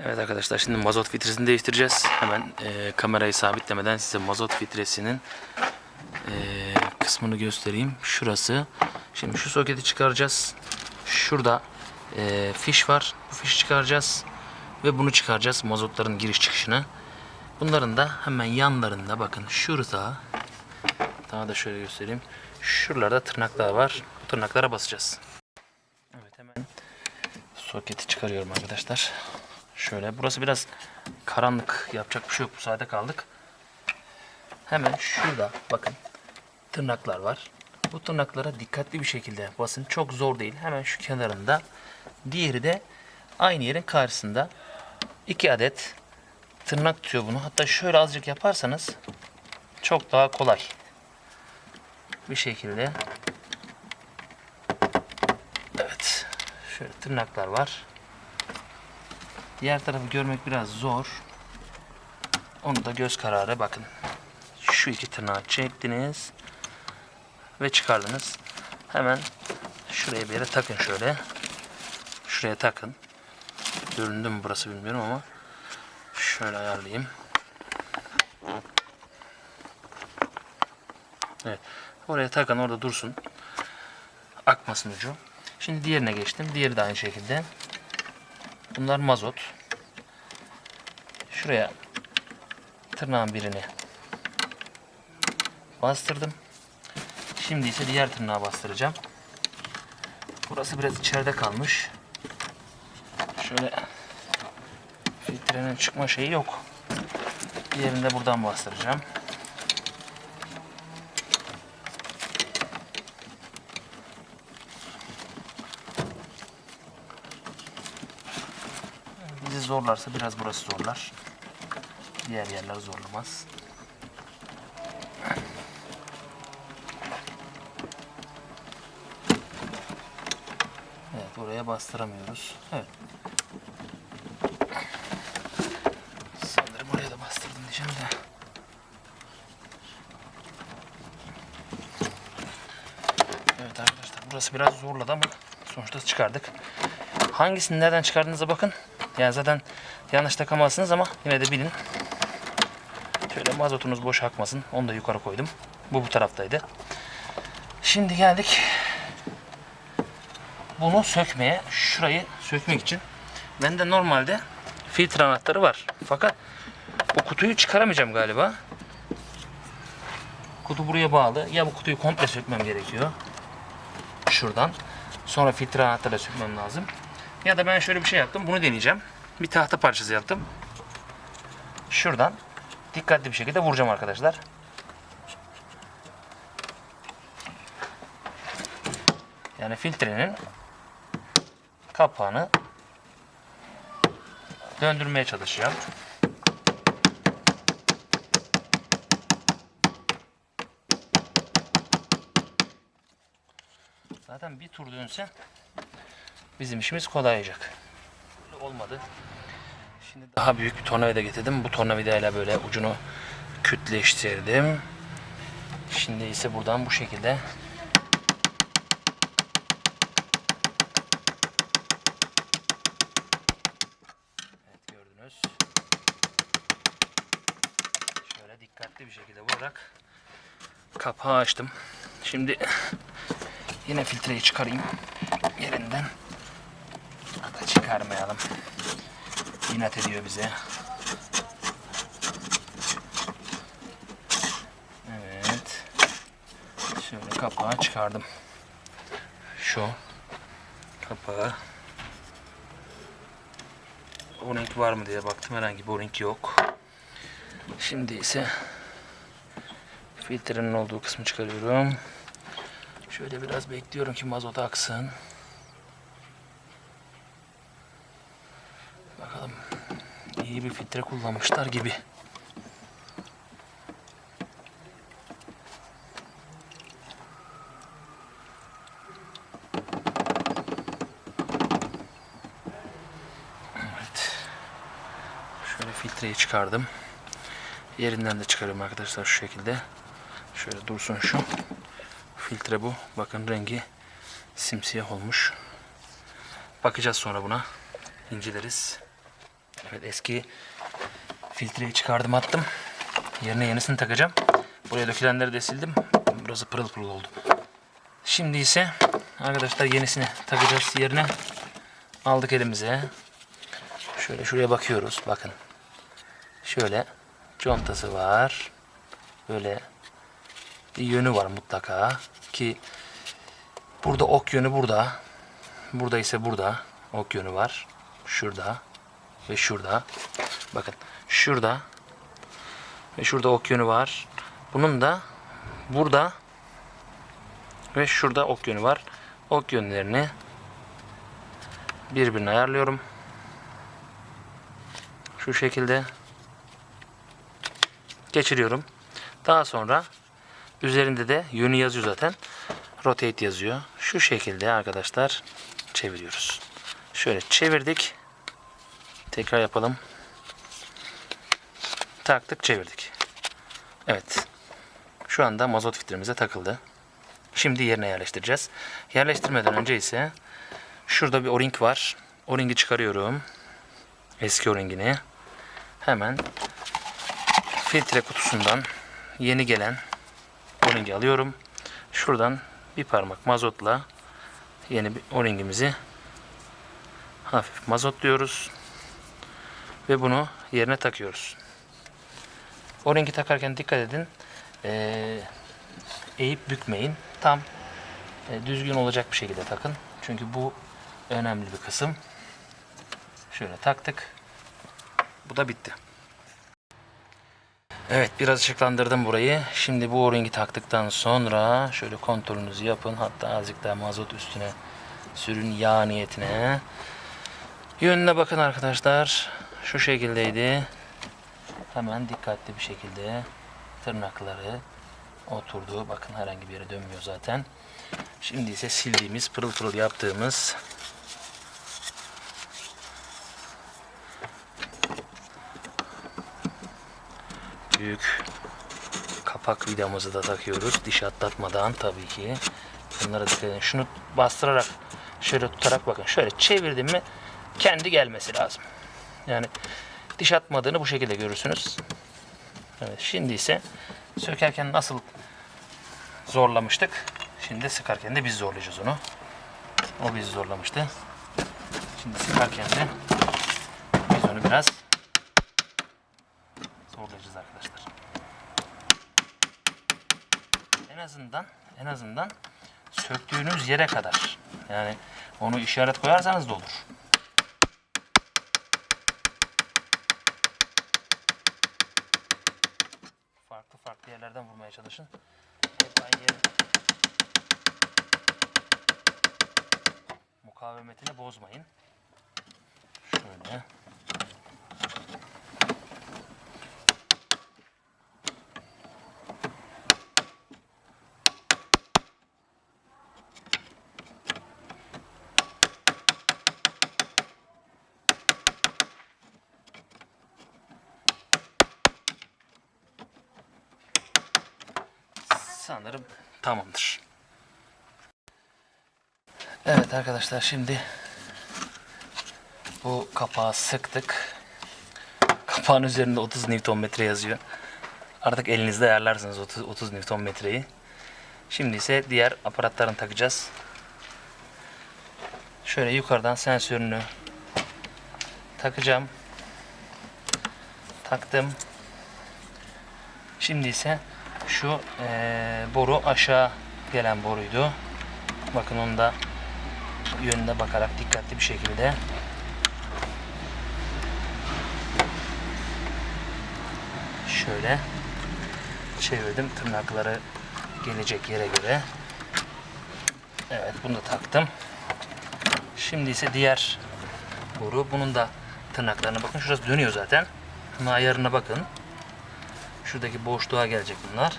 Evet arkadaşlar şimdi mazot filtresini değiştireceğiz. Hemen e, kamerayı sabitlemeden size mazot filtresinin e, kısmını göstereyim. Şurası. Şimdi şu soketi çıkaracağız. Şurada e, fiş var. Bu fişi çıkaracağız. Ve bunu çıkaracağız. Mazotların giriş çıkışını. Bunların da hemen yanlarında bakın şurada daha da şöyle göstereyim. Şuralarda tırnaklar var. Bu tırnaklara basacağız. Evet hemen soketi çıkarıyorum arkadaşlar. Şöyle burası biraz karanlık yapacak bir şey yok bu sade kaldık. Hemen şurada bakın tırnaklar var. Bu tırnaklara dikkatli bir şekilde basın. Çok zor değil. Hemen şu kenarında. Diğeri de aynı yerin karşısında. iki adet tırnak tutuyor bunu. Hatta şöyle azıcık yaparsanız çok daha kolay bir şekilde. Evet. Şöyle tırnaklar var. Diğer tarafı görmek biraz zor. Onu da göz kararı bakın. Şu iki tırnağı çektiniz ve çıkardınız. Hemen şuraya bir yere takın şöyle. Şuraya takın. Göründü mü burası bilmiyorum ama şöyle ayarlayayım. Evet. Oraya takın orada dursun. Akmasın ucu. Şimdi diğerine geçtim. Diğeri de aynı şekilde. Bunlar mazot. Şuraya tırnağın birini bastırdım. Şimdi ise diğer tırnağa bastıracağım. Burası biraz içeride kalmış. Şöyle filtrenin çıkma şeyi yok. Diğerini de buradan bastıracağım. Bizi zorlarsa biraz burası zorlar. Diğer yerler zorlamaz. Evet oraya bastıramıyoruz. Evet. Sanırım oraya da bastırdım diyeceğim de. Evet arkadaşlar burası biraz zorladı ama sonuçta çıkardık. Hangisini nereden çıkardığınıza bakın. Yani zaten yanlış takamazsınız ama yine de bilin. Şöyle mazotunuz boş akmasın. Onu da yukarı koydum. Bu bu taraftaydı. Şimdi geldik bunu sökmeye. Şurayı sökmek için. Bende normalde filtre anahtarı var. Fakat bu kutuyu çıkaramayacağım galiba. Kutu buraya bağlı. Ya bu kutuyu komple sökmem gerekiyor. Şuradan. Sonra filtre anahtarıyla sökmem lazım. Ya da ben şöyle bir şey yaptım. Bunu deneyeceğim. Bir tahta parçası yaptım. Şuradan dikkatli bir şekilde vuracağım arkadaşlar. Yani filtrenin kapağını döndürmeye çalışacağım. Zaten bir tur dönse bizim işimiz kolayacak. Olmadı. Şimdi daha büyük bir tornavida getirdim. Bu tornavidayla böyle ucunu kütleştirdim. Şimdi ise buradan bu şekilde Evet gördünüz. Şöyle dikkatli bir şekilde vurarak kapağı açtım. Şimdi yine filtreyi çıkarayım yerinden. Çıkarmayalım. İnat ediyor bize. Evet. Şöyle kapağı çıkardım. Şu kapağı. O-ring var mı diye baktım. Herhangi bir o-ring yok. Şimdi ise filtrenin olduğu kısmı çıkarıyorum. Şöyle biraz bekliyorum ki mazot aksın. Bir filtre kullanmışlar gibi. Evet. Şöyle filtreyi çıkardım. Yerinden de çıkarıyorum arkadaşlar şu şekilde. Şöyle dursun şu. Filtre bu. Bakın rengi simsiyah olmuş. Bakacağız sonra buna. İnceleriz. Evet eski filtreyi çıkardım attım. Yerine yenisini takacağım. Buraya dökülenleri de sildim. Burası pırıl pırıl oldu. Şimdi ise arkadaşlar yenisini takacağız yerine. Aldık elimize. Şöyle şuraya bakıyoruz. Bakın. Şöyle contası var. Böyle bir yönü var mutlaka ki burada ok yönü burada. Burada ise burada ok yönü var. Şurada ve şurada. Bakın şurada ve şurada ok yönü var. Bunun da burada ve şurada ok yönü var. Ok yönlerini birbirine ayarlıyorum. Şu şekilde geçiriyorum. Daha sonra üzerinde de yönü yazıyor zaten. Rotate yazıyor. Şu şekilde arkadaşlar çeviriyoruz. Şöyle çevirdik. Tekrar yapalım. Taktık çevirdik. Evet. Şu anda mazot filtremize takıldı. Şimdi yerine yerleştireceğiz. Yerleştirmeden önce ise şurada bir o-ring var. O-ringi çıkarıyorum. Eski o-ringini. Hemen filtre kutusundan yeni gelen o-ringi alıyorum. Şuradan bir parmak mazotla yeni bir o-ringimizi hafif mazotluyoruz. Ve bunu yerine takıyoruz. O-ringi takarken dikkat edin. Ee, eğip bükmeyin. Tam e, düzgün olacak bir şekilde takın. Çünkü bu önemli bir kısım. Şöyle taktık. Bu da bitti. Evet biraz ışıklandırdım burayı. Şimdi bu o-ringi taktıktan sonra şöyle kontrolünüzü yapın. Hatta azıcık daha mazot üstüne sürün yağ niyetine. Yönüne bakın arkadaşlar. Şu şekildeydi. Hemen dikkatli bir şekilde tırnakları oturdu. Bakın herhangi bir yere dönmüyor zaten. Şimdi ise sildiğimiz, pırıl pırıl yaptığımız büyük kapak vidamızı da takıyoruz. Diş atlatmadan tabii ki. Bunlara dikkat edin. Şunu bastırarak şöyle tutarak bakın. Şöyle çevirdim mi kendi gelmesi lazım. Yani diş atmadığını bu şekilde görürsünüz. Evet, şimdi ise sökerken nasıl zorlamıştık. Şimdi sıkarken de biz zorlayacağız onu. O bizi zorlamıştı. Şimdi sıkarken de biz onu biraz zorlayacağız arkadaşlar. En azından en azından söktüğünüz yere kadar. Yani onu işaret koyarsanız da olur. Yerlerden vurmaya çalışın. Hep aynı yerin mukavemetini bozmayın. Şöyle. Sanırım tamamdır. Evet arkadaşlar şimdi bu kapağı sıktık. Kapağın üzerinde 30 Nm yazıyor. Artık elinizde ayarlarsınız 30, 30 Nm'yi. Şimdi ise diğer aparatlarını takacağız. Şöyle yukarıdan sensörünü takacağım. Taktım. Şimdi ise şu eee, boru aşağı gelen boruydu. Bakın onu da yönüne bakarak dikkatli bir şekilde şöyle çevirdim tırnakları gelecek yere göre. Evet bunu da taktım. Şimdi ise diğer boru. Bunun da tırnaklarına bakın. Şurası dönüyor zaten. Bunun ayarına bakın. Şuradaki boşluğa gelecek bunlar.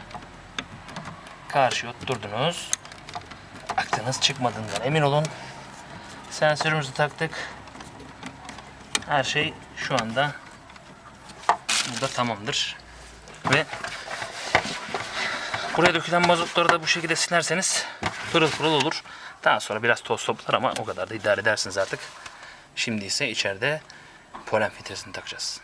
Karşıya oturturdunuz. Aklınız çıkmadığından emin olun. Sensörümüzü taktık. Her şey şu anda burada tamamdır. Ve buraya dökülen mazotları da bu şekilde silerseniz pırıl pırıl olur. Daha sonra biraz toz toplar ama o kadar da idare edersiniz artık. Şimdi ise içeride polen filtresini takacağız.